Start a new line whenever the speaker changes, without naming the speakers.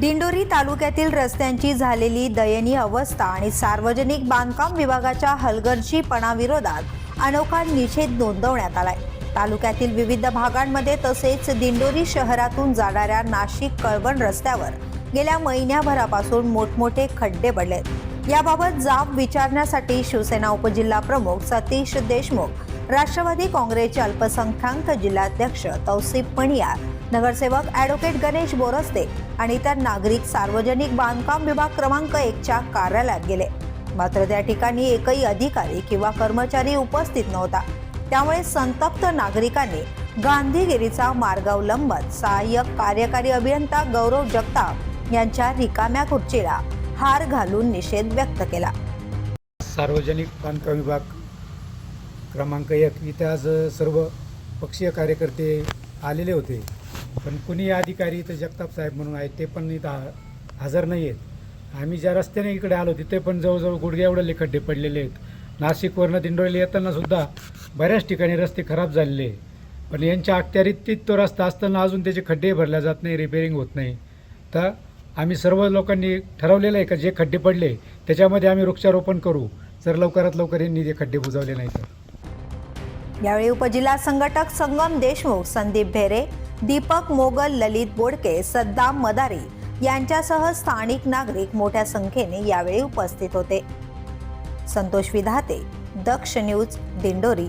दिंडोरी तालुक्यातील रस्त्यांची झालेली दयनीय अवस्था आणि सार्वजनिक बांधकाम विभागाच्या हलगर्जीपणाविरोधात अनोखा निषेध नोंदवण्यात आलाय. तालुक्यातील विविध भागांमध्ये तसेच दिंडोरी शहरातून जाणाऱ्या नाशिक कळवण रस्त्यावर गेल्या महिन्याभरापासून मोठमोठे खड्डे पडलेत. याबाबत जाब विचारण्यासाठी शिवसेना उपजिल्हा प्रमुख सतीश देशमुख राष्ट्रवादी काँग्रेसचे अल्पसंख्याक जिल्हाध्यक्ष तौसिफ पणियार नगरसेवक ॲडव्होकेट गणेश बोरस्ते आणि इतर नागरिक सार्वजनिक बांधकाम विभाग क्रमांक एकच्या कार्यालयात गेले. मात्र त्या ठिकाणी एकही अधिकारी किंवा कर्मचारी उपस्थित नव्हता. त्यामुळे संतप्त नागरिकांनी गांधीगिरीचा मार्ग अवलंबत सहाय्यक कार्यकारी अभियंता गौरव जगताप यांच्या रिकाम्या खुर्चीला हार घालून निषेध व्यक्त केला.
सार्वजनिक बांधकाम विभाग क्रमांक एक. इथे आज सर्व पक्षीय कार्यकर्ते आलेले होते. पण कुणी अधिकारी इथं जगताप साहेब म्हणून आहेत ते पण इथं हजर नाही आहेत. आम्ही ज्या रस्त्याने इकडे आलो तिथे पण जवळजवळ गुडघे एवढे खड्डे पडलेले आहेत. नाशिकवरनं दिंडोळीला येताना सुद्धा बऱ्याच ठिकाणी रस्ते खराब झालेले आहे. पण यांच्या अखत्यारीत तो रस्ता असताना अजून त्याचे खड्डे भरल्या जात नाही रिपेअरिंग होत नाही. तर आम्ही सर्व लोकांनी ठरवलेलं आहे का जे खड्डे पडले त्याच्यामध्ये आम्ही वृक्षारोपण करू. जर लवकरात लवकर यांनी ते खड्डे बुजवले नाही तर
यावेळी उपजिल्हा संघटक संगम देशमुख संदीप भेरे दीपक मोगल ललित बोडके सद्दाम मदारी यांच्यासह स्थानिक नागरिक मोठ्या संख्येने यावेळी उपस्थित होते. संतोष विधाते दक्ष न्यूज दिंडोरी.